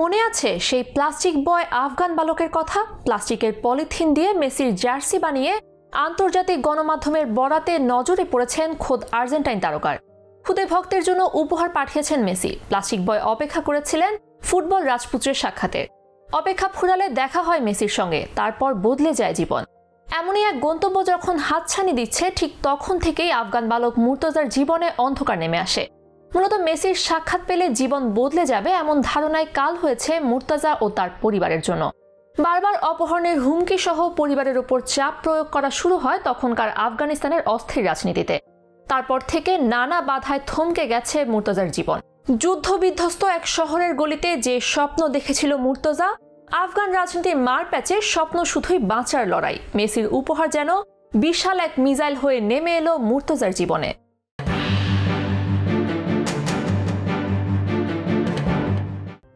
মনে আছে সেই প্লাস্টিক বয় আফগান বালকের কথা? প্লাস্টিকের পলিথিন দিয়ে মেসির জার্সি বানিয়ে আন্তর্জাতিক গণমাধ্যমের বরাতে নজরে পড়েছেন খোদ আর্জেন্টাইন তারকার। খুদে ভক্তের জন্য উপহার পাঠিয়েছেন মেসি। প্লাস্টিক বয় অপেক্ষা করেছিলেন ফুটবল রাজপুত্রের সাক্ষাতে। অপেক্ষা ফুরালে দেখা হয় মেসির সঙ্গে, তারপর বদলে যায় জীবন। এমনই এক গন্তব্য যখন হাতছানি দিচ্ছে, ঠিক তখন থেকেই আফগান বালক মুর্তজার জীবনে অন্ধকার নেমে আসে। মূলত মেসির সাক্ষাৎ পেলে জীবন বদলে যাবে এমন ধারণায় কাল হয়েছে মুর্তাজা ও তার পরিবারের জন্য। বারবার অপহরণের হুমকি সহ পরিবারের উপর চাপ প্রয়োগ করা শুরু হয় তখনকার আফগানিস্তানের অস্থির রাজনীতিতে। তারপর থেকে নানা বাধায় থমকে গেছে মুর্তজার জীবন। যুদ্ধবিধ্বস্ত এক শহরের গলিতে যে স্বপ্ন দেখেছিল মুর্তজা, আফগান রাজনীতির মার প্যাচে স্বপ্ন শুধুই বাঁচার লড়াই। মেসির উপহার যেন বিশাল এক মিজাইল হয়ে নেমে এলো মুর্তজার জীবনে।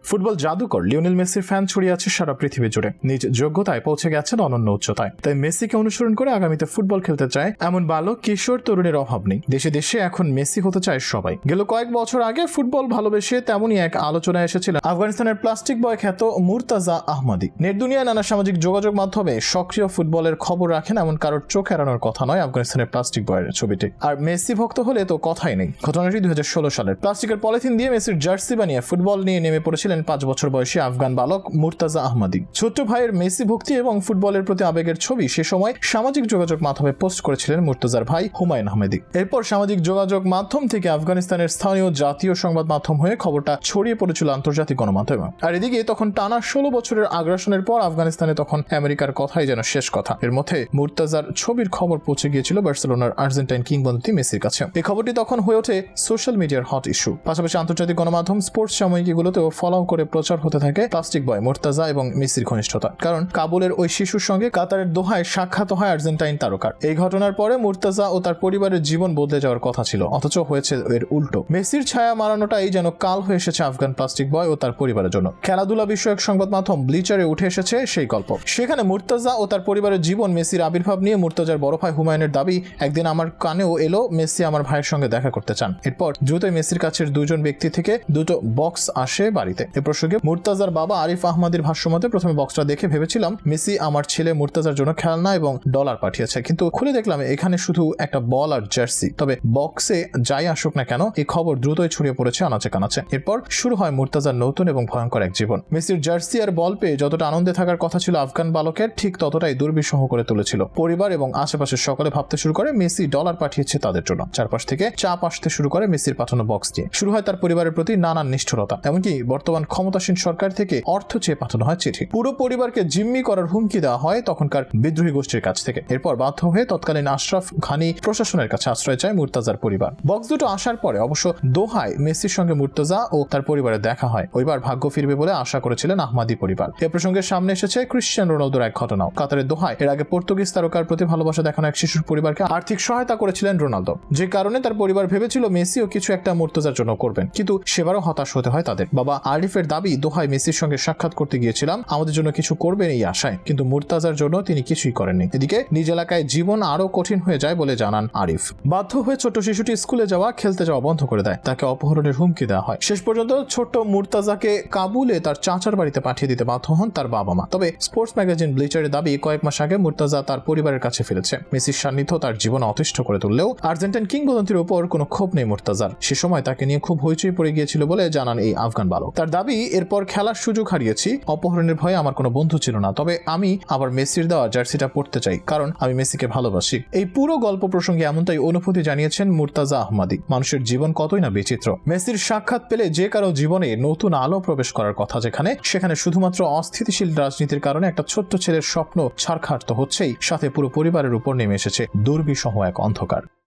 ফুটবল জাদুকর লিওনেল মেসির ফ্যান ছড়িয়ে আছে সারা পৃথিবী জুড়ে। নিজ যোগ্যতায় পৌঁছে গেছেন অনন্য উচ্চতায়। তাই মেসিকে অনুসরণ করে আগামীতে ফুটবল খেলতে চায় এমন বালক, কিশোর, তরুণের অভাব নেই। দেশে দেশে এখন মেসি হতে চায় সবাই। গেল কয়েক বছর আগে ফুটবল ভালোবেসে তেমনই এক আলোচনায় এসেছিলেন আফগানিস্তানের প্লাস্টিক বয় খ্যাত মুরতাজা আহমাদি। নেট দুনিয়ায় নানা সামাজিক যোগাযোগ মাধ্যমে সক্রিয় ফুটবলের খবর রাখেন এমন কারোর চোখ এড়ানোর কথা নয় আফগানিস্তানের প্লাস্টিক বয়ের ছবিটি। আর মেসি ভক্ত হলে তো কথাই নেই। ঘটনাটি দুই হাজার ষোলো সালের। প্লাস্টিকের পলিথিন দিয়ে মেসির জার্সি বানিয়ে ফুটবল নিয়ে নেমে পড়েছিলেন পাঁচ বছর বয়সী আফগান বালক মুর্তাজা আহমাদি। ছোট্ট ভাইয়ের মেসি ভক্তি এবং ফুটবলের প্রতি আবেগের ছবি সে সময় সামাজিক যোগাযোগ মাধ্যমে পোস্ট করেছিলেন মুর্তাজার ভাই হুমায়ুন আহমেদি। এরপর সামাজিক যোগাযোগ মাধ্যম থেকে আফগানিস্তানের স্থানীয় জাতীয় সংবাদ মাধ্যম হয়ে খবরটা ছড়িয়ে পড়েছিল আন্তর্জাতিক গণমাধ্যমে। আর এদিকে তখন টানা ষোলো বছরের আগ্রাসনের পর আফগানিস্তানে তখন আমেরিকার কথাই যেন শেষ কথা। এর মধ্যে মুর্তাজার ছবির খবর পৌঁছে গিয়েছিল বার্সেলোনার আর্জেন্টাইন কিংবদন্তি মেসির কাছে। এই খবরটি তখন হয়ে ওঠে সোশ্যাল মিডিয়ার হট ইস্যু। পাশাপাশি আন্তর্জাতিক গণমাধ্যম স্পোর্টস সাময়িকীগুলোতেও ফলো করে প্রচার হতে থাকে প্লাস্টিক বয় মোর্তাজা এবং মেসির ঘনিষ্ঠতা। কারণ কাবুলের ওই শিশুর সঙ্গে কাতারের দোহায় সাক্ষাৎ হয় আর্জেন্টাইন তারকার। এই ঘটনার পরে মুর্তাজা ও তার পরিবারের জীবন বদলে যাওয়ার কথা ছিল, অথচ হয়েছে এর উল্টো। মেসির ছায়া মারানোটাই যেন কাল হয়ে এসেছে আফগান প্লাস্টিক বয় ও তার পরিবারের জন্য। খেলাধুলা বিষয়ক সংবাদ মাধ্যম ব্লিচারে উঠে এসেছে সেই গল্প। সেখানে মুর্তাজা ও তার পরিবারের জীবন মেসির আবির্ভাব নিয়ে মুর্তাজার বড় ভাই হুমায়ুনের দাবি, একদিন আমার কানেও এলো, মেসি আমার ভাইয়ের সঙ্গে দেখা করতে চান। এরপর দ্রুতই মেসির কাছের দুজন ব্যক্তি থেকে দুটো বক্স আসে বাড়িতে। এ প্রসঙ্গে মুর্তাজার বাবা আরিফ আহমদের ভাষ্যমতে প্রথমে বক্সটা দেখে ভেবেছিলাম, মেসি আমার ছেলে মুর্তাজার জন্য খেলনা এবং ডলার পাঠিয়েছে। কিন্তু খুলে দেখলাম এখানে শুধু একটা বল আর জার্সি তবে বক্সে যাই আসুক না কেন এই খবর দ্রুতই ছড়িয়ে পড়েছে আনাচে কানাচে। এরপর শুরু হয় মুর্তাজার নতুন এবং ভয়ঙ্কর এক জীবন। মেসির জার্সি আর বল পেয়ে যতটা আনন্দে থাকার কথা ছিল আফগান বালকের, ঠিক ততটাই দুর্বিষহ করে তুলেছিল। পরিবার এবং আশেপাশের সকলে ভাবতে শুরু করে মেসি ডলার পাঠিয়েছে তাদের জন্য। চারপাশ থেকে চাপ আসতে শুরু করে মেসির পাঠানো বক্স দিয়ে। শুরু হয় তার পরিবারের প্রতি নানান নিষ্ঠুরতা। এমনকি বর্তমান ক্ষমতাসীন সরকার থেকে অর্থ চেয়ে পাঠানো হয় চিঠি। পুরো পরিবারকে জিম্মি করার হুমকি দেওয়া হয় তখনকার বিদ্রোহী গোষ্ঠীর কাছ থেকে। এরপর বাধ্য হয়ে তৎকালীন আশরাফ ঘানি প্রশাসনের কাছে আশ্রয় চায় মুর্তাজার পরিবার। বক্স দুটো আসার পরে অবশ্য দোহায় মেসির সঙ্গে মুর্তাজা ও তার পরিবারের দেখা হয়। ওইবার ভাগ্য ফিরবে বলে আশা করেছিলেন আহমাদি পরিবার। এ প্রসঙ্গে সামনে এসেছে ক্রিশ্চিয়ান রোনালদোর এক ঘটনাও। কাতারের দোহায় এর আগে পর্তুগিজ তারকার প্রতি ভালোবাসা দেখানো এক শিশুর পরিবারকে আর্থিক সহায়তা করেছিলেন রোনালদো। যে কারণে তার পরিবার ভেবেছিল মেসিও কিছু একটা মুর্তজার জন্য করবেন। কিন্তু সেবারও হতাশ হতে হয় তাদের। বাবা আরিফের দাবি দোহায় মেসির সঙ্গে সাক্ষাৎ করতে গিয়েছিলাম। আমাদের জন্য কিছু করবেন এই আশায়, কিন্তু মুর্তাজার জন্য তিনি কিছুই করেননি। এদিকে নিজ এলাকায় জীবন আরও কঠিন হয়ে যায় বলে জানান আরিফ। বাধ্য হয়ে ছোট্ট শিশুটি স্কুলে যাওয়া, খেলতে যাওয়া বন্ধ করে দেয়। তাকে অপহরণের হুমকি দেওয়া হয়। শেষ পর্যন্ত ছোট্ট মুর্তাজাকে কাবুলে তার চাচার বাড়িতে পাঠিয়ে দিতে বাধ্য হন তার বাবা মা। তবে স্পোর্টস ম্যাগাজিন ব্লিচারের দাবি, কয়েক মাস আগে মুর্তাজা তার পরিবারের কাছে ফিরেছে। মেসির সান্নিধ্য তার জীবন অতিষ্ঠ করে তুললেও আর্জেন্টাইন কিংবদন্তির উপর কোনো ক্ষোভ নেই মুর্তাজার। সে সময় তাকে নিয়ে খুব হইচই পড়ে গিয়েছিল বলে জানান এই আফগান বালক। তার দাবি এরপর খেলার সুযোগ হারিয়েছি। অপহরণের ভয়ে আমার কোনো বন্ধু ছিল না। তবে আমি আবার মেসির দেওয়া জার্সিটা পড়তে চাই, কারণ আমি মেসিকে ভালোবাসি। এই পুরো গল্প প্রসঙ্গে এমনটাই অনুভূতি জানিয়েছেন মুর্তাজা আহমাদি। মানুষের জীবন কতই না বিচিত্র। মেসির সাক্ষাৎ পেলে যে কারও জীবনে নতুন আলো প্রবেশ করার কথা যেখানে, সেখানে শুধুমাত্র অস্থিতিশীল রাজনীতির কারণে একটা ছোট্ট ছেলের স্বপ্ন ছাড়খাড় তো হচ্ছেই, সাথে পুরো পরিবারের উপর নেমে এসেছে দুর্বিষহ এক অন্ধকার।